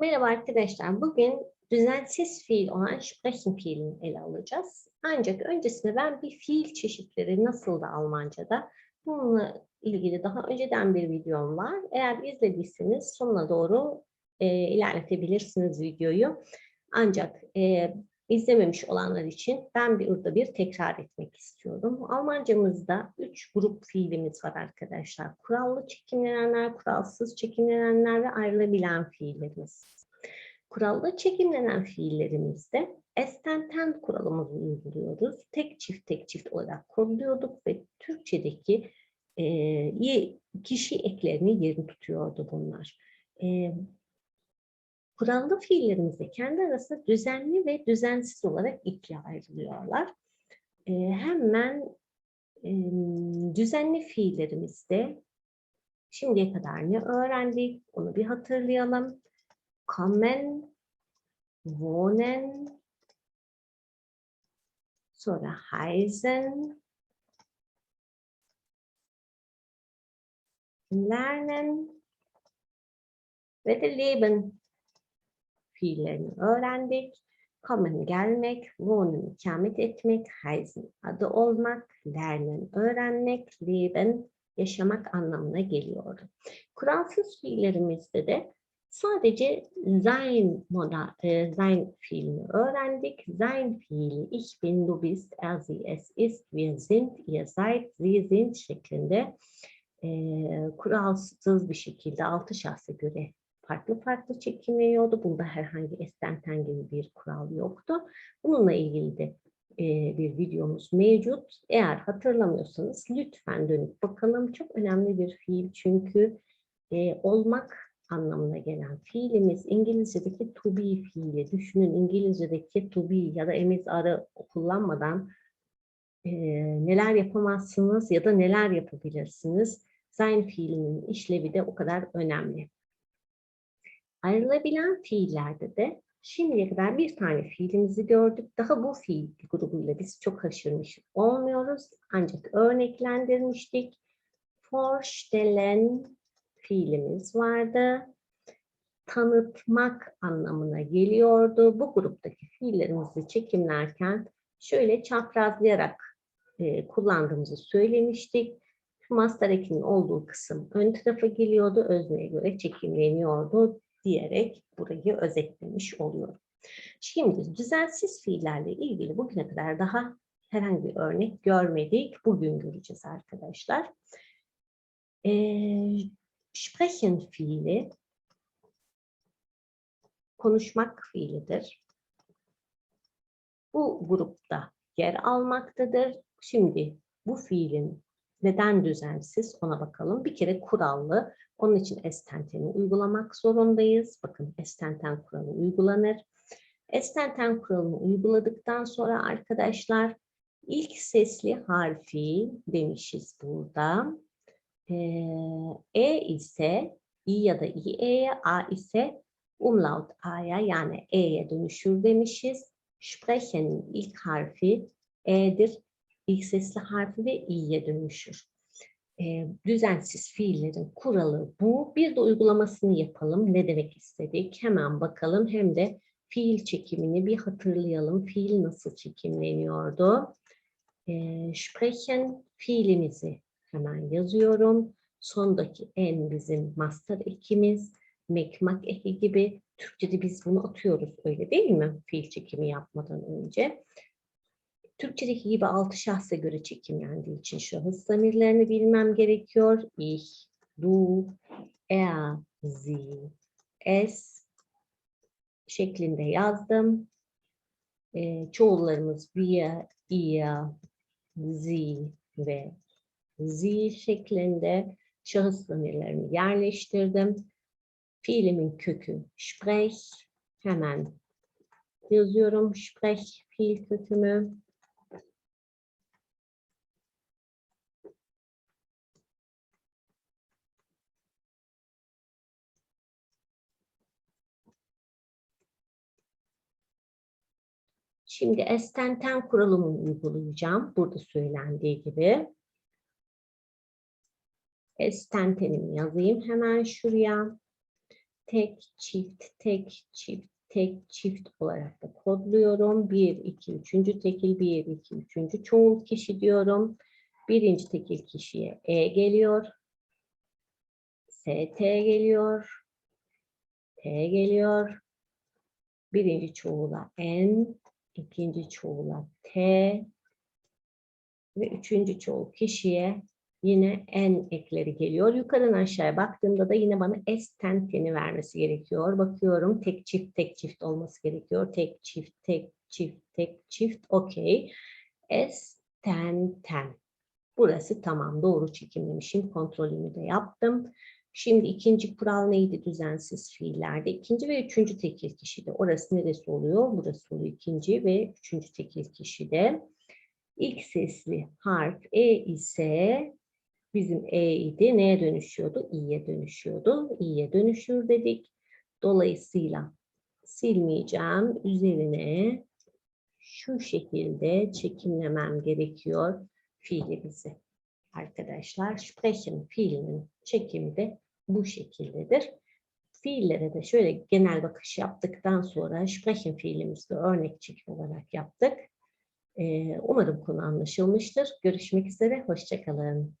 Merhaba arkadaşlar. Bugün düzensiz fiil olan sprechen fiilini ele alacağız. Ancak öncesinde ben bir fiil çeşitleri nasıl da Almanca'da bununla ilgili daha önceden bir videom var. Eğer izlediyseniz sonuna doğru e, ilerletebilirsiniz videoyu. Ancak e, izlememiş olanlar için ben bir burada bir tekrar etmek istiyorum. Almancamızda üç grup fiilimiz var arkadaşlar. Kurallı çekimlenenler, kuralsız çekimlenenler ve ayrılabilen fiillerimiz. Kurallı çekimlenen fiillerimizde estenten kuralımızı uyguluyoruz. Tek çift tek çift olarak kodluyorduk ve Türkçedeki e, kişi eklerini yerini tutuyordu bunlar. E, Kurallı fiillerimizde kendi arasında düzenli ve düzensiz olarak ikiye ayrılıyorlar. Ee, hemen e, düzenli fiillerimizde şimdiye kadar ne öğrendik? Onu bir hatırlayalım. Kommen, wohnen, sonra heißen, lernen ve de leben fiillerini öğrendik. Kommen gelmek, wohnen ikamet etmek, heißen adı olmak, lernen öğrenmek, leben yaşamak anlamına geliyordu. Kuralsız fiillerimizde de sadece sein, moda, e, sein fiilini öğrendik. Sein fiili ich bin, du bist, er, sie, es ist, wir sind, ihr seid, sie sind şeklinde e, kuralsız bir şekilde altı şahsa göre farklı farklı çekimleniyordu. Bunda herhangi estenten gibi bir kural yoktu. Bununla ilgili de e, bir videomuz mevcut. Eğer hatırlamıyorsanız lütfen dönüp bakalım. Çok önemli bir fiil çünkü e, olmak anlamına gelen fiilimiz İngilizce'deki to be fiili. Düşünün İngilizce'deki to be ya da arı kullanmadan e, neler yapamazsınız ya da neler yapabilirsiniz. Sein fiilinin işlevi de o kadar önemli. Ayrılabilen fiillerde de şimdiye kadar bir tane fiilimizi gördük. Daha bu fiil grubuyla biz çok haşırmış olmuyoruz. Ancak örneklendirmiştik. Vorstellen fiilimiz vardı. Tanıtmak anlamına geliyordu. Bu gruptaki fiillerimizi çekimlerken şöyle çaprazlayarak e, kullandığımızı söylemiştik. Master olduğu kısım ön tarafa geliyordu. Özneye göre çekimleniyordu diyerek burayı özetlemiş oluyorum. Şimdi düzensiz fiillerle ilgili bugüne kadar daha herhangi bir örnek görmedik. Bugün göreceğiz arkadaşlar. Ee, sprechen fiili konuşmak fiilidir. Bu grupta yer almaktadır. Şimdi bu fiilin neden düzensiz ona bakalım. Bir kere kurallı. Onun için estenteni uygulamak zorundayız. Bakın estenten kuralı uygulanır. Estenten kuralını uyguladıktan sonra arkadaşlar ilk sesli harfi demişiz burada. Ee, e ise i ya da i'ye, a ise umlaut a'ya yani e'ye dönüşür demişiz. Sprechen'in ilk harfi e'dir. İlk sesli harfi ve i'ye dönüşür e, düzensiz fiillerin kuralı bu. Bir de uygulamasını yapalım. Ne demek istedik? Hemen bakalım. Hem de fiil çekimini bir hatırlayalım. Fiil nasıl çekimleniyordu? E, sprechen fiilimizi hemen yazıyorum. Sondaki en bizim master ekimiz. Mekmak eki gibi. Türkçe'de biz bunu atıyoruz öyle değil mi? Fiil çekimi yapmadan önce. Türkçedeki gibi altı şahsa göre çekimlendiği için şahıs zamirlerini bilmem gerekiyor. Ich, du, er, sie, es şeklinde yazdım. E, çoğullarımız wir, ihr, sie ve sie şeklinde şahıs zamirlerini yerleştirdim. Fiilimin kökü sprech. Hemen yazıyorum sprech fiil kökümü. Şimdi estenten kuralımı uygulayacağım. Burada söylendiği gibi. Estentenimi yazayım hemen şuraya. tek, çift, tek, çift, tek, çift olarak da kodluyorum. 1, 2, üçüncü tekil, 1, 2, üçüncü çoğul kişi diyorum. Birinci tekil kişiye E geliyor. ST geliyor. T geliyor. Birinci çoğula N, ikinci çoğula T ve üçüncü çoğul kişiye yine N ekleri geliyor. Yukarıdan aşağıya baktığımda da yine bana S ten teni vermesi gerekiyor. Bakıyorum tek çift tek çift olması gerekiyor. Tek çift tek çift tek çift okey. S ten ten. Burası tamam doğru çekimlemişim. Kontrolümü de yaptım. Şimdi ikinci kural neydi düzensiz fiillerde? İkinci ve üçüncü tekil kişide. Orası neresi oluyor? Burası oluyor ikinci ve üçüncü tekil kişide. İlk sesli harf E ise bizim E idi. Neye dönüşüyordu? İ'ye dönüşüyordu. İ'ye dönüşür dedik. Dolayısıyla silmeyeceğim. Üzerine şu şekilde çekimlemem gerekiyor fiilimizi. Arkadaşlar sprechen fiilinin çekimi de bu şekildedir. Fiillere de şöyle genel bakış yaptıktan sonra sprechen fiilimizi de örnek çekim olarak yaptık. Ee, umarım konu anlaşılmıştır. Görüşmek üzere, hoşçakalın.